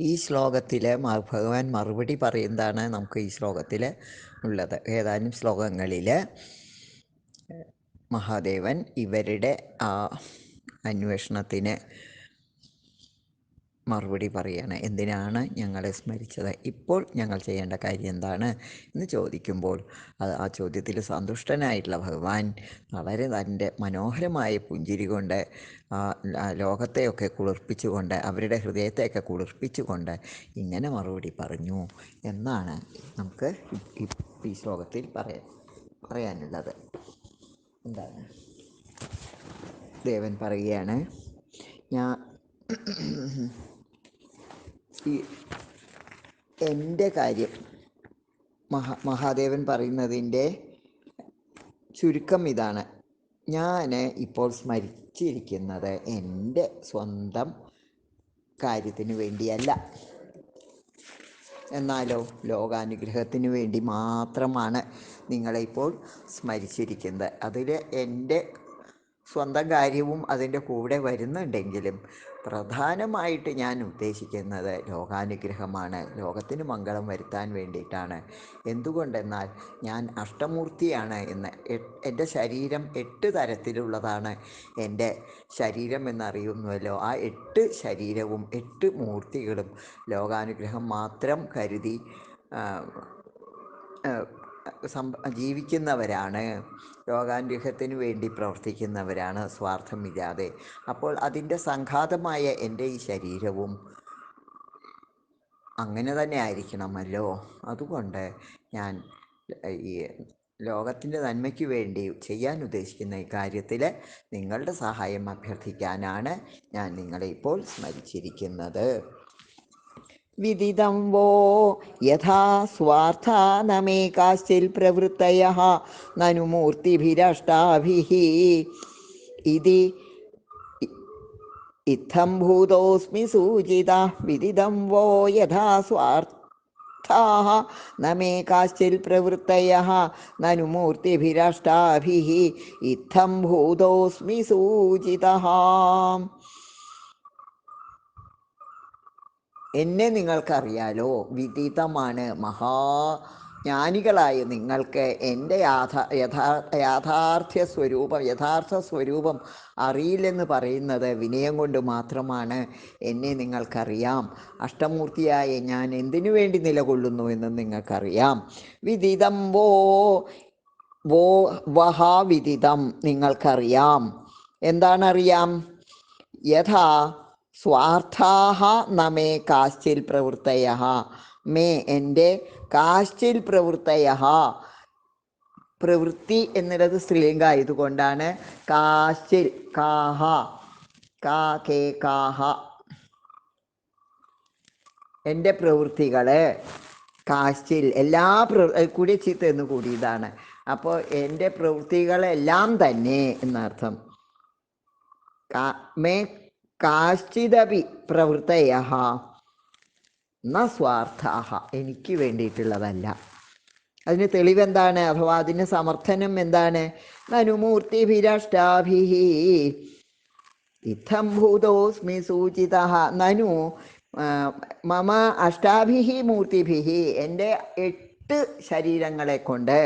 ഈ ശ്ലോകത്തിൽ ഭഗവാൻ മറുപടി പറയുന്നതാണ് നമുക്ക് ഈ ശ്ലോകത്തിൽ ഉള്ളത്. ഏതാനും ശ്ലോകങ്ങളിൽ മഹാദേവൻ ഇവരുടെ ആ അന്വേഷണത്തിന് മറുപടി പറയാണ് എന്തിനാണ് ഞങ്ങളെ സ്മരിച്ചത്? ഇപ്പോൾ ഞങ്ങൾ ചെയ്യേണ്ട കാര്യം എന്താണ്? എന്ന് ചോദിക്കുമ്പോൾ അത് ആ ചോദ്യത്തിൽ സന്തുഷ്ടനായിട്ടുള്ള ഭഗവാൻ വളരെ തന്റെ മനോഹരമായ പുഞ്ചിരി കൊണ്ട് ലോകത്തെയൊക്കെ കുളിർപ്പിച്ചുകൊണ്ട് അവരുടെ ഹൃദയത്തെയൊക്കെ കുളിർപ്പിച്ചുകൊണ്ട് ഇങ്ങനെ മറുപടി പറഞ്ഞു എന്നാണ് നമുക്ക് ഈ ശ്ലോകത്തിൽ പറയാൻ പറയാനുള്ളത്. എന്താണ്? ദേവൻ പറയുകയാണ് ഞാൻ ഈ എന്റെ കാര്യം മഹാ മഹാദേവൻ പറയുന്നതിന്റെ ചുരുക്കം ഇതാണ്. ഞാൻ ഇപ്പോൾ സ്മരിച്ചിരിക്കുന്നത് എന്റെ സ്വന്തം കാര്യത്തിന് വേണ്ടിയല്ല. എന്നാലോ ലോകാനുഗ്രഹത്തിന് വേണ്ടി മാത്രമാണ് നിങ്ങളെ ഇപ്പോൾ സ്മരിച്ചിരിക്കുന്നത്. അതിൽ എന്റെ സ്വന്തം കാര്യവും അതിന്റെ കൂടെ വരുന്നുണ്ടെങ്കിലും പ്രധാനമായിട്ട് ഞാൻ ഉദ്ദേശിക്കുന്നത് ലോകാനുഗ്രഹമാണ്. ലോകത്തിന് മംഗളം വരുത്താൻ വേണ്ടിയിട്ടാണ്. എന്തുകൊണ്ടെന്നാൽ ഞാൻ അഷ്ടമൂർത്തിയാണ് എന്ന് എന്റെ ശരീരം എട്ട് തരത്തിലുള്ളതാണ്. എന്റെ ശരീരം എന്നറിയുന്നുവല്ലോ ആ എട്ട് ശരീരവും എട്ട് മൂർത്തികളും ലോകാനുഗ്രഹം മാത്രം കരുതി ജീവിക്കുന്നവരാണ്. ലോകാനുഗ്രഹത്തിന് വേണ്ടി പ്രവർത്തിക്കുന്നവരാണ്. സ്വാർത്ഥമില്ലാതെ. അപ്പോൾ അതിന്റെ സംഘാതമായ എന്റെ ഈ ശരീരവും അങ്ങനെ തന്നെ ആയിരിക്കണമല്ലോ. അതുകൊണ്ട് ഞാൻ ഈ ലോകത്തിന്റെ നന്മയ്ക്ക് വേണ്ടി ചെയ്യാൻ ഉദ്ദേശിക്കുന്ന ഈ കാര്യത്തിൽ നിങ്ങളുടെ സഹായം അഭ്യർത്ഥിക്കാനാണ് ഞാൻ നിങ്ങളെ ഇപ്പോൾ സ്മരിച്ചിരിക്കുന്നത്. വിദിതം വോ യഥാ സ്വാർത്ഥാനമേകാശ്ചിൽ പ്രവൃത്തയ നനു മൂർത്തിഭിരഷ്ടാഭിः. ഇതി ഇത്തം ഭൂതോസ്മി സൂചിത വിദിതം വോ യഥാ സ്വാർത്ഥാः न मे काश्चित् प्रवृत्तयः ननु मूर्तिभिरष्टाभिः इत्थं भूतोऽस्मि എന്നെ നിങ്ങൾക്കറിയാലോ വിദിതമാണ് മഹാ ജ്ഞാനികളായ നിങ്ങൾക്ക് എന്റെ യാഥാ യഥാ യാഥാർത്ഥ്യ സ്വരൂപം യഥാർത്ഥ സ്വരൂപം അറിയില്ലെന്ന് പറയുന്നത് വിനയം കൊണ്ട് മാത്രമാണ് എന്നെ നിങ്ങൾക്കറിയാം. അഷ്ടമൂർത്തിയായ ഞാൻ എന്തിനു വേണ്ടി നിലകൊള്ളുന്നു എന്ന് നിങ്ങൾക്കറിയാം. വിദിതം വോ വോ വഹാവിദിതം നിങ്ങൾക്കറിയാം. എന്താണറിയാം? യഥാ സ്വാർത്ഥാഹ നമേ കാശ്ചിൽ പ്രവൃത്തയ മേ എന്റെ കാശ്ചിൽ പ്രവൃത്തയ പ്രവൃത്തി എന്നുള്ളത് സ്ത്രീലിംഗ ആയതുകൊണ്ടാണ്. കാശ്ചിൽ കാഹ കാ കേ കാഹ. എന്റെ പ്രവൃത്തികളെ കാശ്ചിൽ എല്ലാ കൂടി ചീത്ത എന്ന് കൂടിയതാണ്. അപ്പോൾ എന്റെ പ്രവൃത്തികളെല്ലാം തന്നെ എന്നർത്ഥം. മേ കാശ്ചിതപി പ്രവൃത്തയ ന സ്വാർത്ഥാഹ. എനിക്ക് വേണ്ടിയിട്ടുള്ളതല്ല. അതിന് തെളിവെന്താണ്? അഥവാ അതിന് സമർത്ഥനം എന്താണ്? നനുമൂർത്തിഭിരഷ്ടാഭിഹി ഇത്തം ഭൂതോസ്മി സൂചിത നനു മമ അഷ്ടാഭിഹി മൂർത്തിഭിഹി എന്റെ എട്ട് ശരീരങ്ങളെ കൊണ്ട്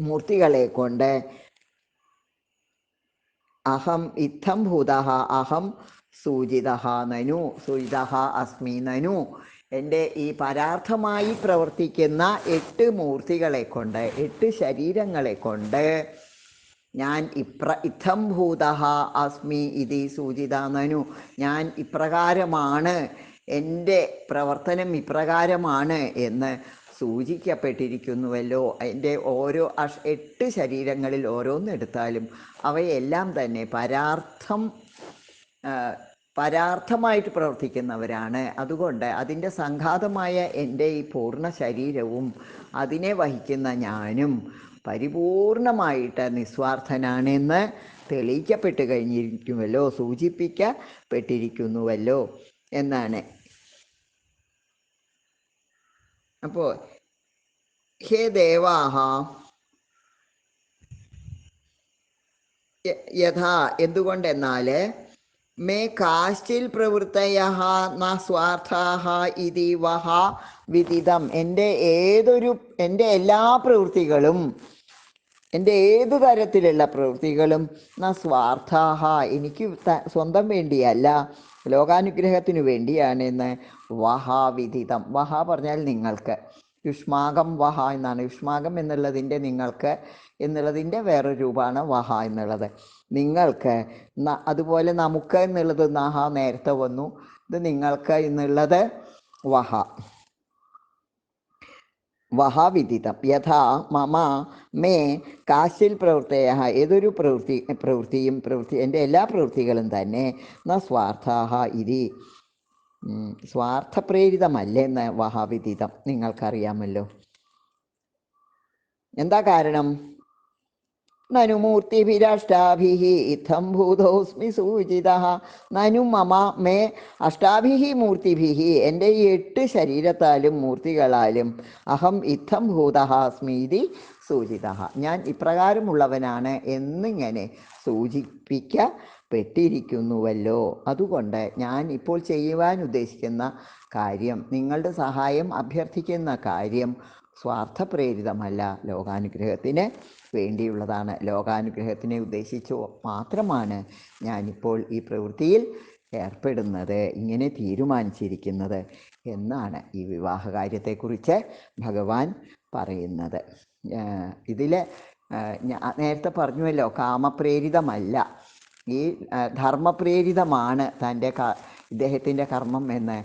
മൂർത്തികളെ കൊണ്ട് അഹം ഇത്തം ഭൂത അഹം സൂചിത നനു സൂചിത അസ്മി നനു. എന്റെ ഈ പരാർത്ഥമായി പ്രവർത്തിക്കുന്ന എട്ട് മൂർത്തികളെ കൊണ്ട് എട്ട് ശരീരങ്ങളെ കൊണ്ട് ഞാൻ ഇപ്ര ഇത്തം ഭൂത അസ്മി ഇതി സൂചിത നനു. ഞാൻ ഇപ്രകാരമാണ് എന്റെ പ്രവർത്തനം ഇപ്രകാരമാണ് എന്ന് സൂചിക്കപ്പെട്ടിരിക്കുന്നുവല്ലോ. അതിന്റെ ഓരോ അഷ് എട്ട് ശരീരങ്ങളിൽ ഓരോന്നെടുത്താലും അവയെല്ലാം തന്നെ പരാർത്ഥം പരാർത്ഥമായിട്ട് പ്രവർത്തിക്കുന്നവരാണ്. അതുകൊണ്ട് അതിന്റെ സംഘാതമായ എന്റെ ഈ പൂർണ ശരീരവും അതിനെ വഹിക്കുന്ന ഞാനും പരിപൂർണമായിട്ട് നിസ്വാർത്ഥനാണെന്ന് തെളിയിക്കപ്പെട്ട് കഴിഞ്ഞിരിക്കുമല്ലോ സൂചിപ്പിക്കപ്പെട്ടിരിക്കുന്നുവല്ലോ എന്നാണ്. അപ്പോൾ ഹേ ദേവാഹ യഥാ എന്തുകൊണ്ടെന്നാൽ മേ കാശ്ചിൽ പ്രവൃത്തയ ന സ്വാർത്ഥാഹ ഇതി വഹ വിദിതം. എന്റെ ഏതൊരു എന്റെ എല്ലാ പ്രവൃത്തികളും എന്റെ ഏതു തരത്തിലുള്ള പ്രവൃത്തികളും ന സ്വാർത്ഥാഹ. എനിക്ക് സ്വന്തം വേണ്ടിയല്ല. ലോകാനുഗ്രഹത്തിനു വേണ്ടിയാണ് ഇന്ന് വഹാവിധിതം വഹ പറഞ്ഞാൽ നിങ്ങൾക്ക്. യുഷ്മാകം വഹ എന്നാണ്. യുഷ്മാകം എന്നുള്ളതിന്റെ നിങ്ങൾക്ക് എന്നുള്ളതിന്റെ വേറൊരു രൂപമാണ് വഹ എന്നുള്ളത്. നിങ്ങൾക്ക് അതുപോലെ നമുക്ക് എന്നുള്ളത് നഹ നേരത്തെ വന്നു. ഇത് നിങ്ങൾക്ക് എന്നുള്ളത് വഹ. വഹാവിദിതം. യഥാ മമ മേ കാശിൽ പ്രവൃത്തയ ഏതൊരു പ്രവൃത്തി പ്രവൃത്തിയും പ്രവൃത്തി എന്റെ എല്ലാ പ്രവൃത്തികളും തന്നെ ന സ്വാർത്ഥാഹ ഇതി. സ്വാർത്ഥപ്രേരിതമല്ലേ സ്വാർത്ഥപ്രേരിതമല്ലെന്ന് വഹാവിദിതം? നിങ്ങൾക്കറിയാമല്ലോ. എന്താ കാരണം? നനു മൂർത്തിഭിരഷ്ടാഭിः ഇത്തം ഭൂതോസ്മി സൂചിത നനു മമ മേ അഷ്ടാഭിഹി മൂർത്തിഭിः എന്റെ ഈ എട്ട് ശരീരത്താലും മൂർത്തികളാലും അഹം ഇത്തം ഭൂത സ്മീതി സൂചിത। ഞാൻ ഇപ്രകാരമുള്ളവനാണ് എന്നിങ്ങനെ സൂചിപ്പിക്കപ്പെട്ടിരിക്കുന്നുവല്ലോ। അതുകൊണ്ട് ഞാൻ ഇപ്പോൾ ചെയ്യുവാൻ ഉദ്ദേശിക്കുന്ന കാര്യം നിങ്ങളുടെ സഹായം അഭ്യർത്ഥിക്കുന്ന കാര്യം സ്വാർത്ഥപ്രേരിതമല്ല। ലോകാനുഗ്രഹത്തിന് വേണ്ടിയുള്ളതാണ്. ലോകാനുഗ്രഹത്തിനെ ഉദ്ദേശിച്ചു മാത്രമാണ് ഞാനിപ്പോൾ ഈ പ്രവൃത്തിയിൽ ഏർപ്പെടുന്നത് ഇങ്ങനെ തീരുമാനിച്ചിരിക്കുന്നത് എന്നാണ് ഈ വിവാഹ കാര്യത്തെക്കുറിച്ച് ഭഗവാൻ പറയുന്നത്. ഇതിൽ ഞാൻ നേരത്തെ പറഞ്ഞുവല്ലോ കാമപ്രേരിതമല്ല. ഈ ധർമ്മപ്രേരിതമാണ് തന്റെ ഇദ്ദേഹത്തിന്റെ കർമ്മം എന്ന്.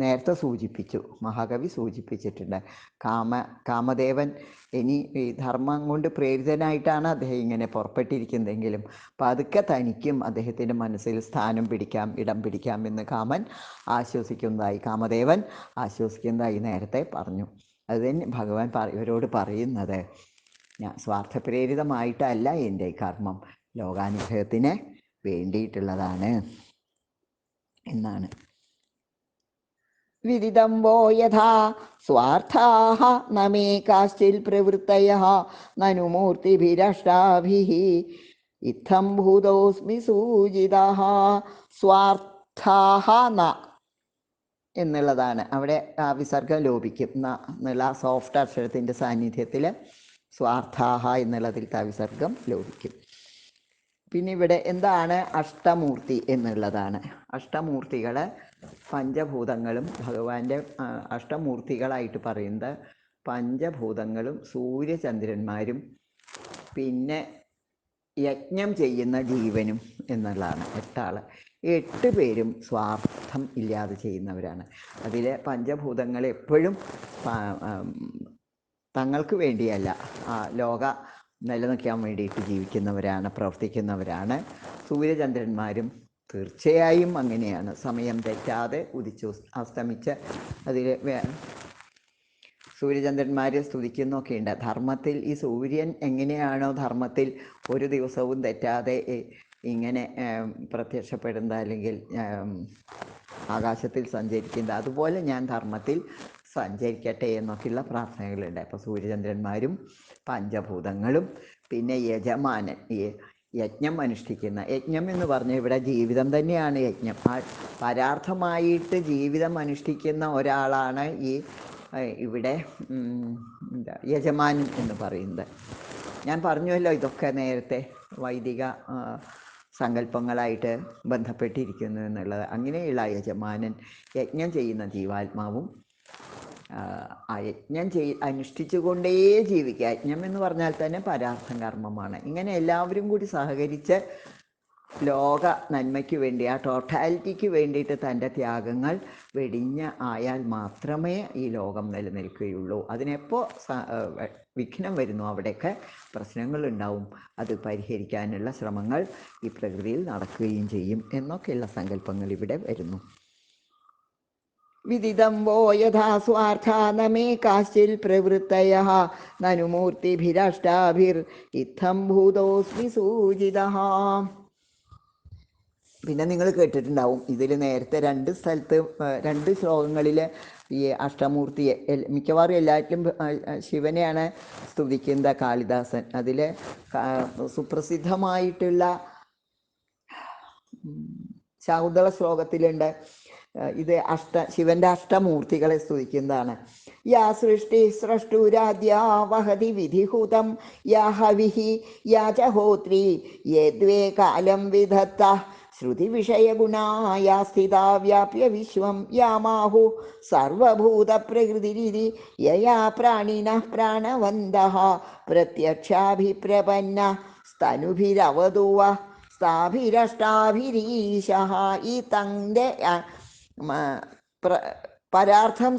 നേരത്തെ സൂചിപ്പിച്ചു മഹാകവി സൂചിപ്പിച്ചിട്ടുണ്ട്. കാമ കാമദേവൻ ഇനി ഈ ധർമ്മം കൊണ്ട് പ്രേരിതനായിട്ടാണ് അദ്ദേഹം ഇങ്ങനെ പുറപ്പെട്ടിരിക്കുന്നതെങ്കിലും പതുക്കെ തനിക്കും അദ്ദേഹത്തിന്റെ മനസ്സിൽ സ്ഥാനം പിടിക്കാം ഇടം പിടിക്കാം എന്ന് കാമൻ ആശ്വസിക്കുന്നതായി കാമദേവൻ ആശ്വസിക്കുന്നതായി നേരത്തെ പറഞ്ഞു. അത് തന്നെ ഭഗവാൻ ഇവരോട് പറയുന്നത്. ഞാൻ സ്വാർത്ഥപ്രേരിതമായിട്ടല്ല എന്റെ കർമ്മം ലോകാനുഗ്രഹത്തിന് വേണ്ടിയിട്ടുള്ളതാണ് എന്നാണ്. വിദിതം വോ യഥാ സ്വാർത്ഥാഹ നമേ കാശ്ചിൽ പ്രവൃത്തയ നനു മൂർത്തിഭിരഷ്ടാഭിः ഇത്തം ഭൂതോസ്മി സൂചിത സ്വാർത്ഥാഹ ന എന്നുള്ളതാണ്. അവിടെ ആ വിസർഗം ലോപിക്കും ന എന്നുള്ള സോഫ്റ്റ് അക്ഷരത്തിന്റെ സാന്നിധ്യത്തിൽ സ്വാർത്ഥാഹ എന്നുള്ളതിൽ ആ വിസർഗം ലോപിക്കും. പിന്നെ ഇവിടെ എന്താണ് അഷ്ടമൂർത്തി എന്നുള്ളതാണ്. അഷ്ടമൂർത്തികൾ പഞ്ചഭൂതങ്ങളും ഭഗവാന്റെ അഷ്ടമൂർത്തികളായിട്ട് പറയുന്നത് പഞ്ചഭൂതങ്ങളും സൂര്യചന്ദ്രന്മാരും പിന്നെ യജ്ഞം ചെയ്യുന്ന ജീവനും എന്നുള്ളതാണ് എട്ടാൾ എട്ട് പേരും സ്വാർത്ഥം ഇല്ലാതെ ചെയ്യുന്നവരാണ്. അതിലെ പഞ്ചഭൂതങ്ങൾ എപ്പോഴും തങ്ങൾക്ക് വേണ്ടിയല്ല. ലോക നിലനിൽക്കാൻ വേണ്ടിയിട്ട് ജീവിക്കുന്നവരാണ് പ്രവർത്തിക്കുന്നവരാണ്. സൂര്യചന്ദ്രന്മാരും തീർച്ചയായും അങ്ങനെയാണ്. സമയം തെറ്റാതെ ഉദിച്ചു അസ്തമിച്ച് അതിൽ സൂര്യചന്ദ്രന്മാരെ സ്തുതിക്കുന്നൊക്കെ ഉണ്ട്. ധർമ്മത്തിൽ ഈ സൂര്യൻ എങ്ങനെയാണോ ധർമ്മത്തിൽ ഒരു ദിവസവും തെറ്റാതെ ഇങ്ങനെ പ്രത്യക്ഷപ്പെടുന്ന അല്ലെങ്കിൽ ആകാശത്തിൽ സഞ്ചരിക്കുന്നത്. അതുപോലെ ഞാൻ ധർമ്മത്തിൽ സഞ്ചരിക്കട്ടെ എന്നൊക്കെയുള്ള പ്രാർത്ഥനകളുണ്ട്. അപ്പോൾ സൂര്യചന്ദ്രന്മാരും പഞ്ചഭൂതങ്ങളും പിന്നെ യജമാനൻ ഈ യജ്ഞം അനുഷ്ഠിക്കുന്ന യജ്ഞം എന്ന് പറഞ്ഞാൽ ഇവിടെ ജീവിതം തന്നെയാണ് യജ്ഞം. ആ പരാർത്ഥമായിട്ട് ജീവിതം അനുഷ്ഠിക്കുന്ന ഒരാളാണ് ഈ ഇവിടെ എന്താ യജമാനൻ എന്ന് പറയുന്നത്. ഞാൻ പറഞ്ഞുവല്ലോ ഇതൊക്കെ നേരത്തെ വൈദിക സങ്കല്പങ്ങളായിട്ട് ബന്ധപ്പെട്ടിരിക്കുന്നു എന്നുള്ളത്. അങ്ങനെയുള്ള യജമാനൻ യജ്ഞം ചെയ്യുന്ന ജീവാത്മാവും ആ, യജ്ഞം ചെയ് അനുഷ്ഠിച്ചുകൊണ്ടേ ജീവിക്കുക. യജ്ഞം എന്ന് പറഞ്ഞാൽ തന്നെ പരാർത്ഥം കർമ്മമാണ്. ഇങ്ങനെ എല്ലാവരും കൂടി സഹകരിച്ച് ലോക നന്മയ്ക്ക് വേണ്ടി ആ ടോട്ടാലിറ്റിക്ക് വേണ്ടിയിട്ട് തന്റെ ത്യാഗങ്ങൾ വെടിഞ്ഞ് ആയാൽ മാത്രമേ ഈ ലോകം നിലനിൽക്കുകയുള്ളൂ. അതിനെപ്പോൾ വിഘ്നം വരുന്നു. അവിടെയൊക്കെ പ്രശ്നങ്ങൾ ഉണ്ടാവും അത് പരിഹരിക്കാനുള്ള ശ്രമങ്ങൾ ഈ പ്രകൃതിയിൽ നടക്കുകയും ചെയ്യും എന്നൊക്കെയുള്ള സങ്കല്പങ്ങൾ ഇവിടെ വരുന്നു. വിദിതം വോ യഥാ സ്വാർത്ഥാ നമേ കാശ്ചിൽ പ്രവൃത്തയ നനു മൂർത്തിഭിരഷ്ടാഭിർ ഇത്തം ഭൂതോസ്മി സൂചിത പിന്നെ നിങ്ങൾ കേട്ടിട്ടുണ്ടാവും ഇതിൽ നേരത്തെ രണ്ട് സ്ഥലത്ത് രണ്ട് ശ്ലോകങ്ങളിൽ ഈ അഷ്ടമൂർത്തിയെ മിക്കവാറും എല്ലാറ്റിലും ശിവനെയാണ് സ്തുതിക്കുന്നത് കാളിദാസൻ. അതിൽ സുപ്രസിദ്ധമായിട്ടുള്ള ശാകുന്തള ശ്ലോകത്തിലുണ്ട്. ഇത് അഷ്ട ശിവന്റെ അഷ്ടമൂർത്തികളെ സ്തുതിക്കുന്നതാണ്. യാ സൃഷ്ടി സ്രഷ്ടൂരാദ്യാ വഹതി വിധിഹൂതം യാ ഹവിഹി യാ ചഹോത്രി ഹോത്രി യദ്വേ കാലം വിധത്ത ശ്രുതി വിഷയഗുണായ സ്ഥിതാ വ്യാപ്യ വിശ്വം യാമാഹു സർവഭൂത പ്രകൃതിരിതി യയാ പ്രാണിന പ്രാണവന്ത പ്രത്യക്ഷാഭിപ്രപന്ന സ്തനുഭിരവതുവ സ്ഥാഭിരഷ്ടാഭിരീശ ഈ തന്റെ പരാർത്ഥം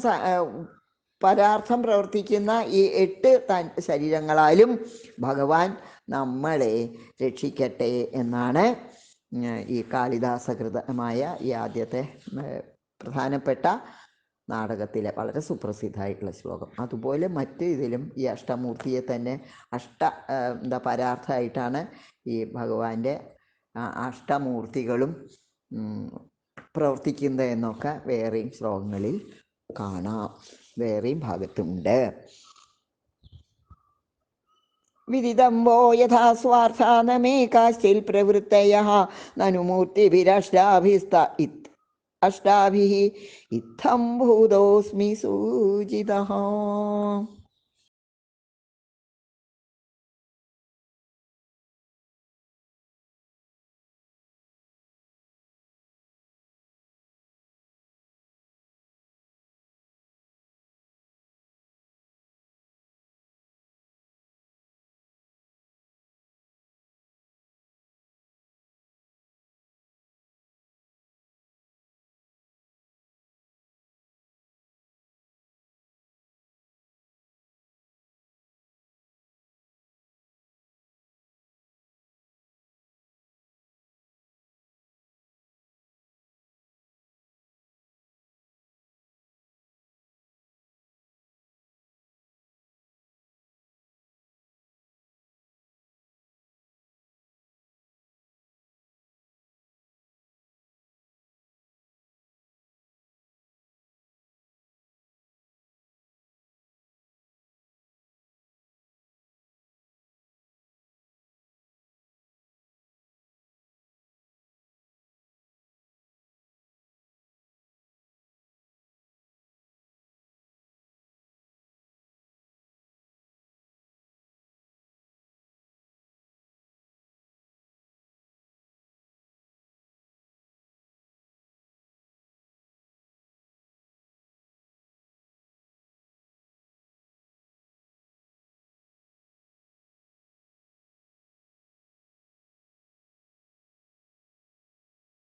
പരാർത്ഥം പ്രവർത്തിക്കുന്ന ഈ എട്ട് തൻ ശരീരങ്ങളാലും ഭഗവാൻ നമ്മളെ രക്ഷിക്കട്ടെ എന്നാണ് ഈ കാളിദാസകൃതമായ ഈ ആദ്യത്തെ പ്രധാനപ്പെട്ട നാടകത്തിലെ വളരെ സുപ്രസിദ്ധമായിട്ടുള്ള ശ്ലോകം. അതുപോലെ മറ്റ് ഇതിലും ഈ അഷ്ടമൂർത്തിയെ തന്നെ അഷ്ട എന്താ പരാർത്ഥമായിട്ടാണ് ഈ ഭഗവാന്റെ അഷ്ടമൂർത്തികളും പ്രവർത്തിക്കുന്നത് എന്നൊക്കെ വേറെയും ശ്ലോകങ്ങളിൽ കാണാം. വേറെയും ഭാഗത്തുണ്ട്. വിദിതം വോ യഥാ സ്വാർത്ഥാനമേ കാശ്ചിൽ പ്രവൃത്തയ നനു മൂർത്തിഭിരഷ്ടാഭിസ്ത ഇത് അഷ്ടാഭിഹി ഇത്തം ഭൂതോസ്മി സൂചിതः